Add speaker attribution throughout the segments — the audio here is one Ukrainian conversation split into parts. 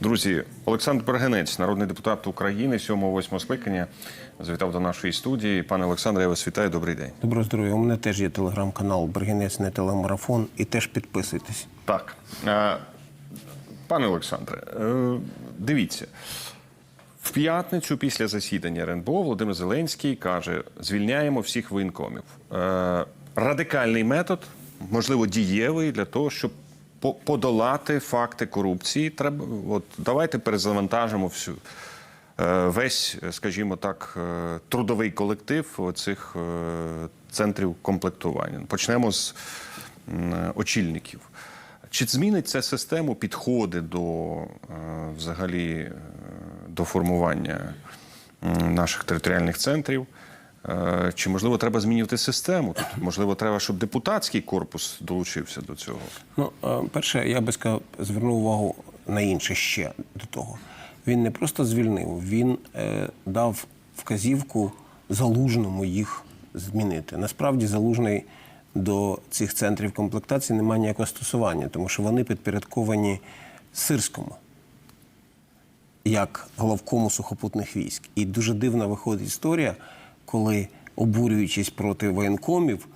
Speaker 1: Друзі, Олександр Бергенець, народний депутат України 7-8 скликання, завітав до нашої студії. Пане Олександре, я вас вітаю. Добрий день.
Speaker 2: Доброго здоров'я. У мене теж є телеграм-канал Бергінець не телемарафон. І теж підписуйтесь.
Speaker 1: Так, е, пане Олександре, е, дивіться. В п'ятницю після засідання РНБО Володимир Зеленський каже: звільняємо всіх воєнкомів. Е, радикальний метод, можливо, дієвий для того, щоб подолати факти корупції. Треба, от давайте перезавантажимо всю. е, Весь, скажімо так, е, трудовий колектив цих центрів комплектування. Почнемо з очільників. Чи змінить це систему підходи до е, взагалі е, до формування наших територіальних центрів? Е, Чи можливо треба змінювати систему? Тут можливо, треба, щоб депутатський корпус долучився до цього.
Speaker 2: Ну, е, перше, я би сказав, звернув увагу на інше ще до того. Він не просто звільнив, він е, дав вказівку залужному їх змінити. Насправді, залужний до цих центрів комплектації не має ніякого стосування, тому що вони підпорядковані сирському. як головкому сухопутних військ. І дуже дивна виходить історія, коли, обурюючись проти воєнкомів,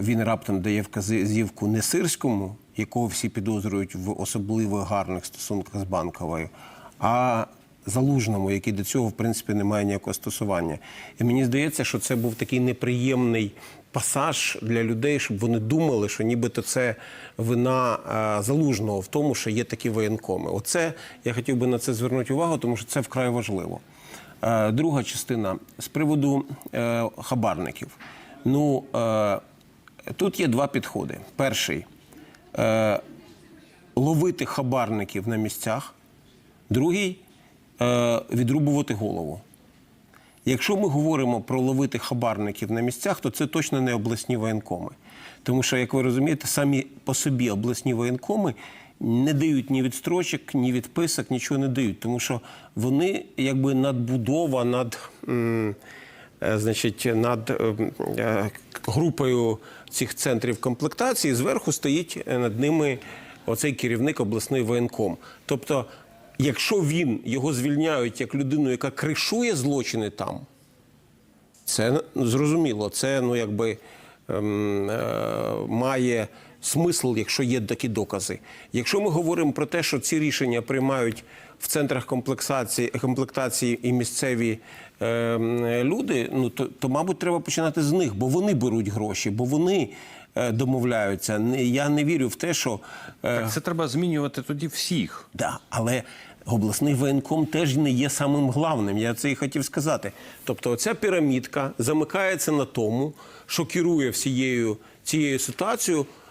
Speaker 2: він раптом дає вказівку не сирському, якого всі підозрюють в особливо гарних стосунках з банковою, а залужному, який до цього в принципі не має ніякого стосування. І мені здається, що це був такий неприємний пасаж для людей, щоб вони думали, що нібито це вина е, залужного в тому, що є такі воєнкоми. Оце я хотів би на це звернути увагу, тому що це вкрай важливо. Е, друга частина з приводу е, хабарників. Ну е, тут є два підходи. Перший ловити хабарників на місцях, другий відрубувати голову. Якщо ми говоримо про ловити хабарників на місцях, то це точно не обласні воєнкоми. Тому що, як ви розумієте, самі по собі обласні воєнкоми не дають ні відстрочок, ні відписок, нічого не дають. Тому що вони якби надбудова над. е, Значить, над е, е, групою цих центрів комплектації зверху стоїть над ними оцей керівник обласний воєнком. Тобто, якщо він його звільняють як людину, яка кришує злочини там, це ну, зрозуміло. Це ну якби ем, має смисл, якщо є такі докази. Якщо ми говоримо про те, що ці рішення приймають в центрах комплектації, комплектації і місцеві ем, люди, ну то, то, мабуть, треба починати з них, бо вони беруть гроші, бо вони е, домовляються. Я не вірю в те, що е,
Speaker 1: Так це треба змінювати тоді всіх.
Speaker 2: Да, але обласний воєнком теж не є самим главним. Я це і хотів сказати. Тобто, оця пірамідка замикається на тому, що керує всією цією ситуацією е, е,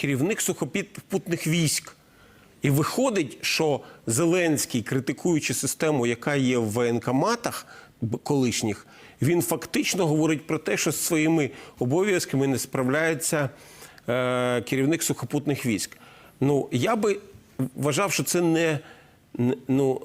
Speaker 2: керівник сухопутних військ. І виходить, що Зеленський, критикуючи систему, яка є в воєнкоматах колишніх, він фактично говорить про те, що з своїми обов'язками не справляється е, керівник сухопутних військ. Ну, я би вважав, що це не, не- ну,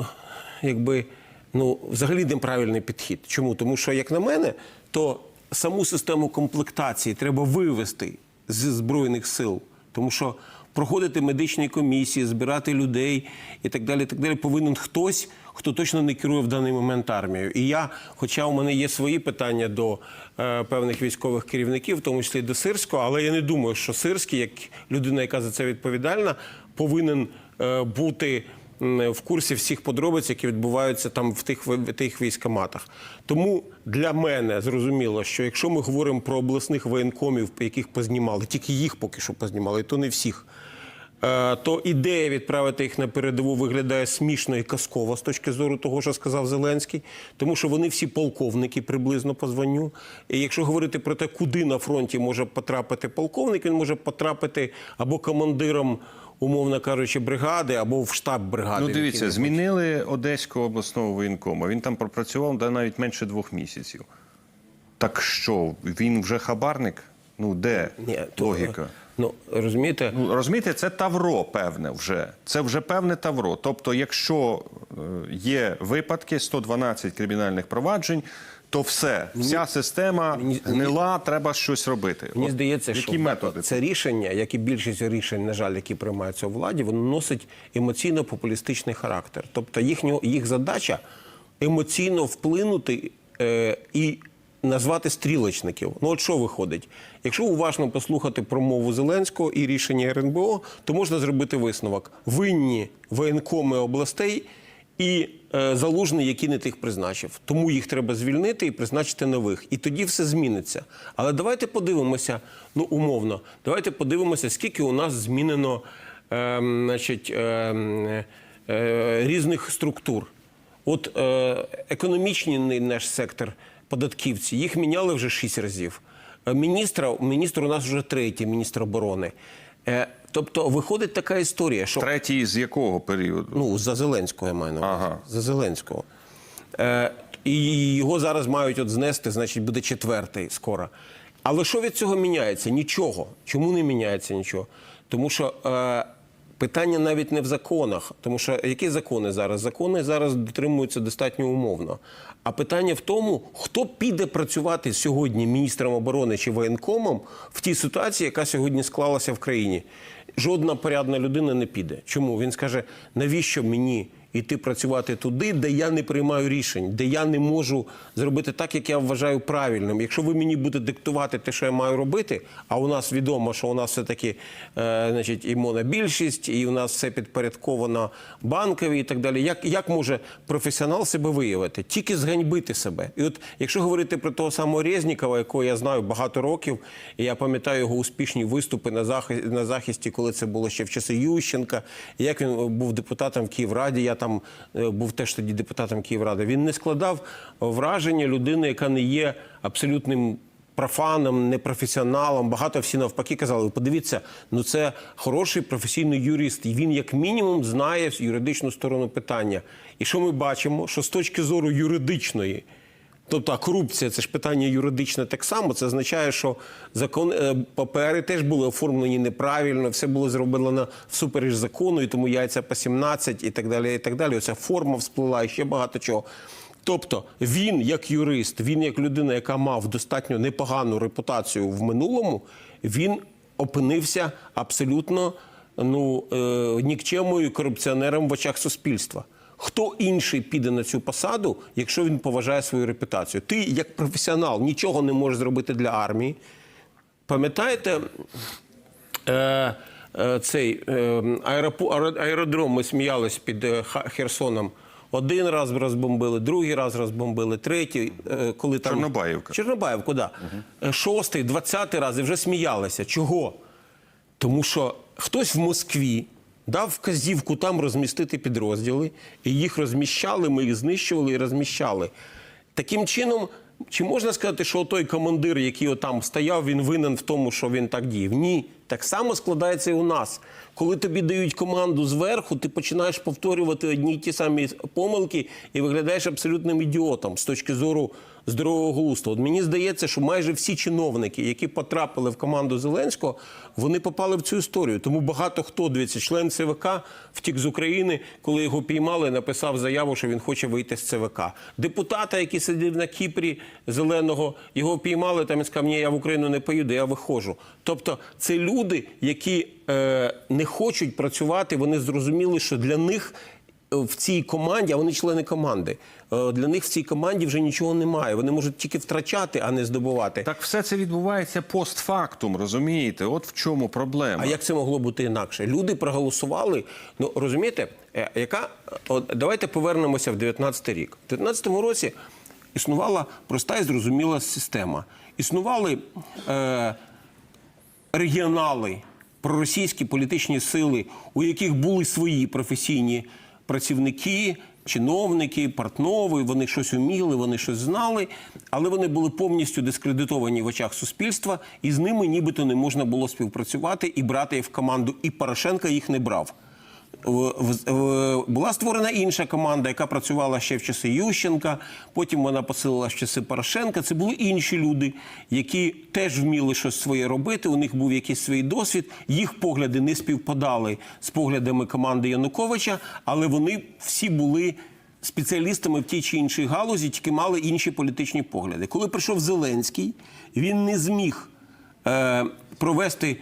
Speaker 2: якби, ну, взагалі неправильний підхід. Чому? Тому що, як на мене, то саму систему комплектації треба вивести з Збройних сил. Тому що проходити медичні комісії, збирати людей і так далі, так далі, повинен хтось, хто точно не керує в даний момент армією. І я, хоча у мене є свої питання до е, певних військових керівників, в тому числі до Сирського, але я не думаю, що Сирський, як людина, яка за це відповідальна, повинен е, бути в курсі всіх подробиць, які відбуваються там в тих, в тих військоматах. Тому для мене зрозуміло, що якщо ми говоримо про обласних воєнкомів, яких познімали, тільки їх поки що познімали, то не всіх. е, То ідея відправити їх на передову виглядає смішно і казково з точки зору того, що сказав Зеленський, тому що вони всі полковники приблизно по званню. І якщо говорити про те, куди на фронті може потрапити полковник, він може потрапити або командиром, умовно кажучи, бригади, або в штаб бригади.
Speaker 1: Ну, дивіться, змінили Одеського обласного воєнкома. Він там пропрацював да, навіть менше двох місяців. Так що, він вже хабарник? Ну, де
Speaker 2: Ні, то,
Speaker 1: логіка?
Speaker 2: Ну розумієте,
Speaker 1: Ну, розумієте, це тавро певне вже. Це вже певне тавро. Тобто, якщо е, є випадки 112 кримінальних проваджень, то все, вся система гнила, треба щось робити.
Speaker 2: Мені
Speaker 1: От
Speaker 2: здається,
Speaker 1: які
Speaker 2: що
Speaker 1: методи?
Speaker 2: це рішення, як і більшість рішень, на жаль, які приймаються у владі, воно носить емоційно-популістичний характер. Тобто їхню, їх задача емоційно вплинути е, і назвати стрілочників. Ну от що виходить? Якщо уважно послухати промову Зеленського і рішення РНБО, то можна зробити висновок: винні воєнкоми областей і е, залужний, який не тих призначив. Тому їх треба звільнити і призначити нових. І тоді все зміниться. Але давайте подивимося, ну умовно, давайте подивимося, скільки у нас змінено е, значить, е, е, різних структур. От е, економічний наш сектор податківці, їх міняли вже шість разів. Е, Міністра, міністр у нас вже третій, міністр оборони. Е, тобто виходить така історія, що
Speaker 1: Третій з якого періоду?
Speaker 2: Ну, за Зеленського я маю на увазі.
Speaker 1: Ага.
Speaker 2: За Зеленського. Е, і його зараз мають от знести, значить, буде четвертий скоро. Але що від цього міняється? Нічого. Чому не міняється нічого? Тому що е, питання навіть не в законах. Тому що які закони зараз? Закони зараз дотримуються достатньо умовно. А питання в тому, хто піде працювати сьогодні міністром оборони чи воєнкомом в тій ситуації, яка сьогодні склалася в країні. Жодна порядна людина не піде. Чому? Він скаже, навіщо мені йти працювати туди, де я не приймаю рішень, де я не можу зробити так, як я вважаю правильним. Якщо ви мені будете диктувати те, що я маю робити, а у нас відомо, що у нас все-таки е, значить, і монобільшість, і у нас все підпорядковано банкові і так далі. Як, як може професіонал себе виявити? Тільки зганьбити себе. І от якщо говорити про того самого Резнікова, якого я знаю багато років, і я пам'ятаю його успішні виступи на захисті, на захисті, коли це було ще в часи Ющенка, як він був депутатом в Київраді. Я там е, був теж тоді депутатом Київради. Він не складав враження людини, яка не є абсолютним. Профаном, непрофесіоналом, багато всі навпаки казали. Подивіться, ну це хороший професійний юрист, і він як мінімум знає юридичну сторону питання. І що ми бачимо? Що з точки зору юридичної, Тобто а корупція це ж питання юридичне так само. Це означає, що закон е, папери теж були оформлені неправильно, все було зроблено всупереч закону, і тому яйця по 17 і так далі. І так далі. Оця форма всплила і ще багато чого. Тобто він, як юрист, він як людина, яка мав достатньо непогану репутацію в минулому, він опинився абсолютно ну, е, нікчемою корупціонером в очах суспільства. Хто інший піде на цю посаду, якщо він поважає свою репутацію? Ти, як професіонал, нічого не можеш зробити для армії. Пам'ятаєте, е, е, цей е, аеродром ми сміялись під е, Херсоном. Один раз розбомбили, другий раз розбомбили, третій, коли там
Speaker 1: Чорнобаївка.
Speaker 2: Чорнобаївку, да. Е, Шостий, двадцятий раз і вже сміялися. Чого? Тому що хтось в Москві дав вказівку там розмістити підрозділи, і їх розміщали, ми їх знищували і розміщали. Таким чином, чи можна сказати, що той командир, який отам стояв, він винен в тому, що він так діяв? Ні. Так само складається і у нас. Коли тобі дають команду зверху, ти починаєш повторювати одні й ті самі помилки і виглядаєш абсолютним ідіотом з точки зору здорового глузду. От мені здається, що майже всі чиновники, які потрапили в команду Зеленського, вони попали в цю історію. Тому багато хто дивіться, член ЦВК втік з України, коли його піймали, написав заяву, що він хоче вийти з ЦВК. Депутата, який сидів на Кіпрі зеленого, його піймали. Там він сказав, ні, я в Україну не поїду, я виходжу. Тобто, це люди, які е, не хочуть працювати. Вони зрозуміли, що для них в цій команді, а вони члени команди. е, Для них в цій команді вже нічого немає. Вони можуть тільки втрачати, а не здобувати.
Speaker 1: Так все це відбувається постфактум, розумієте? От в чому проблема.
Speaker 2: А як це могло бути інакше? Люди проголосували. Ну розумієте, е, яка от, давайте повернемося в 19-й рік. В 19-му році існувала проста і зрозуміла система. Існували е, регіонали, проросійські політичні сили, у яких були свої професійні працівники, чиновники, партнови, вони щось вміли, вони щось знали, але вони були повністю дискредитовані в очах суспільства, і з ними нібито не можна було співпрацювати і брати в команду. І Порошенка їх не брав. Була створена інша команда, яка працювала ще в часи Ющенка. Потім вона посилила в часи Порошенка. Це були інші люди, які теж вміли щось своє робити. У них був якийсь свій досвід. Їх погляди не співпадали з поглядами команди Януковича, але вони всі були спеціалістами в тій чи іншій галузі, тільки мали інші політичні погляди. Коли прийшов Зеленський, він не зміг е, провести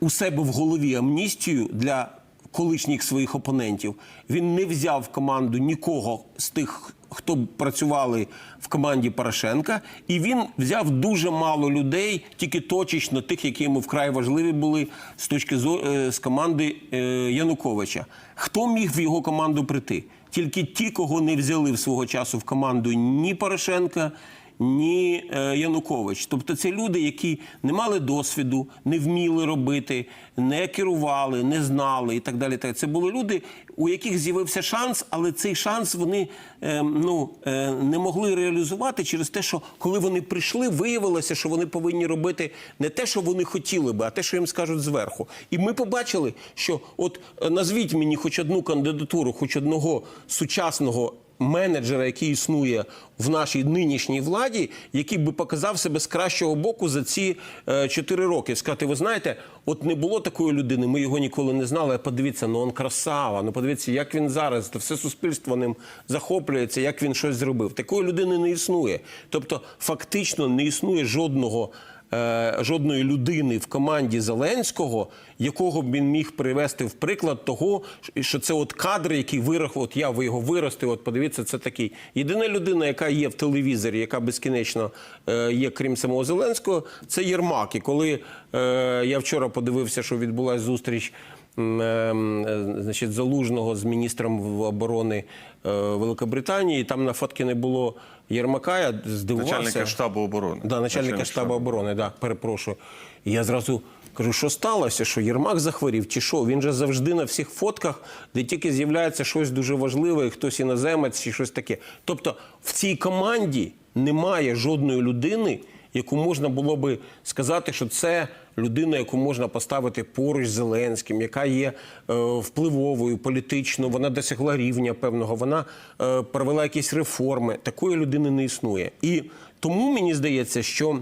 Speaker 2: у себе в голові амністію для колишніх своїх опонентів. Він не взяв в команду нікого з тих, хто працювали в команді Порошенка, і він взяв дуже мало людей, тільки точечно тих, які йому вкрай важливі були з точки зору е, з команди е, Януковича. Хто міг в його команду прийти? Тільки ті, кого не взяли в свого часу в команду ні Порошенка, ні е, Янукович. Тобто це люди, які не мали досвіду, не вміли робити, не керували, не знали і так далі. Це були люди, у яких з'явився шанс, але цей шанс вони е, ну, е, не могли реалізувати через те, що коли вони прийшли, виявилося, що вони повинні робити не те, що вони хотіли би, а те, що їм скажуть зверху. І ми побачили, що от назвіть мені хоч одну кандидатуру, хоч одного сучасного менеджера, який існує в нашій нинішній владі, який би показав себе з кращого боку за ці е, чотири роки. Сказати, ви знаєте, от не було такої людини, ми його ніколи не знали. а Подивіться, ну он красава. Ну подивіться, як він зараз, все суспільство ним захоплюється, як він щось зробив. Такої людини не існує. Тобто, фактично не існує жодного. Е, Жодної людини в команді Зеленського, якого б він міг привести в приклад того, що це от кадри, які вирах, от я ви його виростив. От подивіться, це такий. Єдина людина, яка є в телевізорі, яка безкінечно е, є, крім самого Зеленського, це Єрмак. І коли е, я вчора подивився, що відбулася зустріч. Ем, е, Значить, залужного з міністром оборони е, Великобританії. Там на фотки не було Єрмака. Я здивувався.
Speaker 1: Начальника штабу оборони.
Speaker 2: Да, начальника штабу оборони, да, перепрошую. І я зразу кажу, що сталося, що Єрмак захворів, чи що? Він же завжди на всіх фотках, де тільки з'являється щось дуже важливе, і хтось іноземець чи щось таке. Тобто в цій команді немає жодної людини, яку можна було би сказати, що це людина, яку можна поставити поруч з Зеленським, яка є е, впливовою, політично, вона досягла рівня певного, вона е, провела якісь реформи. Такої людини не існує. І тому мені здається, що.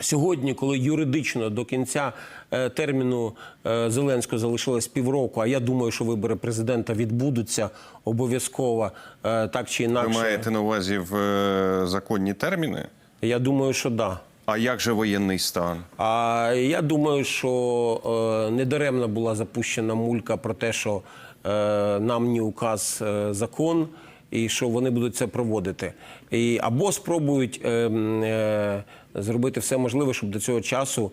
Speaker 2: Сьогодні, коли юридично до кінця е, терміну Зеленського залишилось півроку, а я думаю, що вибори президента відбудуться обов'язково так чи
Speaker 1: Ви
Speaker 2: інакше.
Speaker 1: маєте на увазі в законні терміни?
Speaker 2: Я думаю, що да.
Speaker 1: А як же воєнний стан?
Speaker 2: А я думаю, що е, недаремно була запущена мулька про те, що е, нам не указ е, закон, і що вони будуть це проводити. І, або спробують е, е, зробити все можливе, щоб до цього часу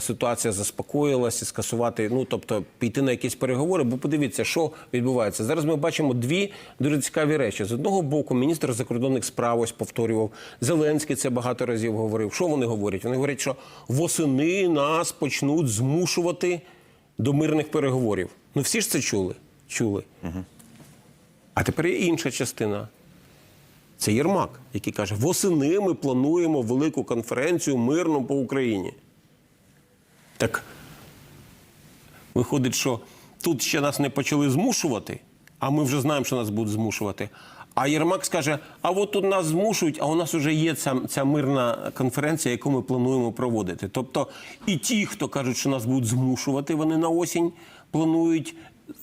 Speaker 2: ситуація заспокоїлася, скасувати, ну тобто піти на якісь переговори. Бо подивіться, що відбувається. Зараз ми бачимо дві дуже цікаві речі. З одного боку, міністр закордонних справ ось повторював. Зеленський це багато разів говорив. Що вони говорять? Вони говорять, що восени нас почнуть змушувати до мирних переговорів. Ну всі ж це чули. чули. А тепер є інша частина. Це Єрмак, який каже: восени ми плануємо велику конференцію мирну по Україні. Так виходить, що тут ще нас не почали змушувати, а ми вже знаємо, що нас будуть змушувати. А Єрмак скаже: а от тут нас змушують, а у нас вже є ця, ця мирна конференція, яку ми плануємо проводити. Тобто і ті, хто кажуть, що нас будуть змушувати, вони на осінь планують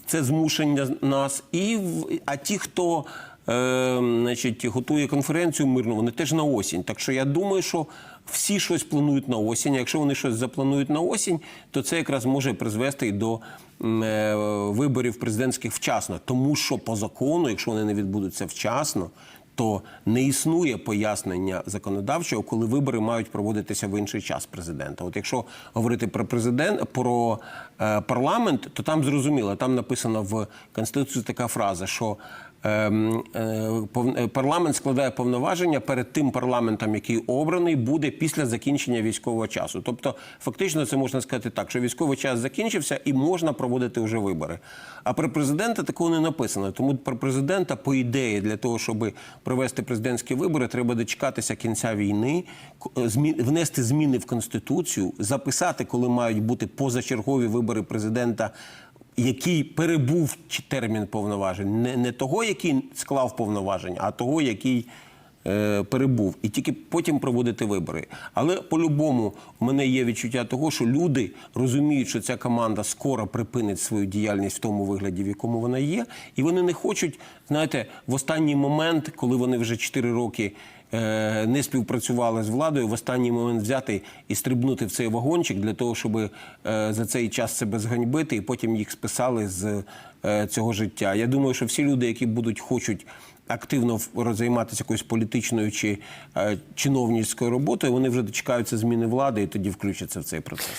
Speaker 2: це змушення нас, і а ті, хто е, значить, готує конференцію мирну, вони теж на осінь. Так що я думаю, що всі щось планують на осінь. Якщо вони щось запланують на осінь, то це якраз може призвести і до е, виборів президентських вчасно. Тому що по закону, якщо вони не відбудуться вчасно, то не існує пояснення законодавчого, коли вибори мають проводитися в інший час президента. От якщо говорити про президент про е, парламент, то там зрозуміло, там написано в конституції така фраза, що парламент складає повноваження перед тим парламентом, який обраний, буде після закінчення військового часу. Тобто, фактично, це можна сказати так, що військовий час закінчився і можна проводити вже вибори. А про президента такого не написано. Тому про президента, по ідеї, для того, щоб провести президентські вибори, треба дочекатися кінця війни, е, внести зміни в конституцію, записати, коли мають бути позачергові вибори президента який перебув термін повноважень, не, не того, який склав повноваження, а того, який е, перебув, і тільки потім проводити вибори. Але по-любому в мене є відчуття того, що люди розуміють, що ця команда скоро припинить свою діяльність в тому вигляді, в якому вона є, і вони не хочуть, знаєте, в останній момент, коли вони вже 4 роки не співпрацювали з владою, в останній момент взяти і стрибнути в цей вагончик для того, щоб е, за цей час себе зганьбити, і потім їх списали з е, цього життя. Я думаю, що всі люди, які будуть хочуть активно роззайматися якоюсь політичною чи е, чиновницькою роботою, вони вже дочекаються зміни влади і тоді включаться в цей процес.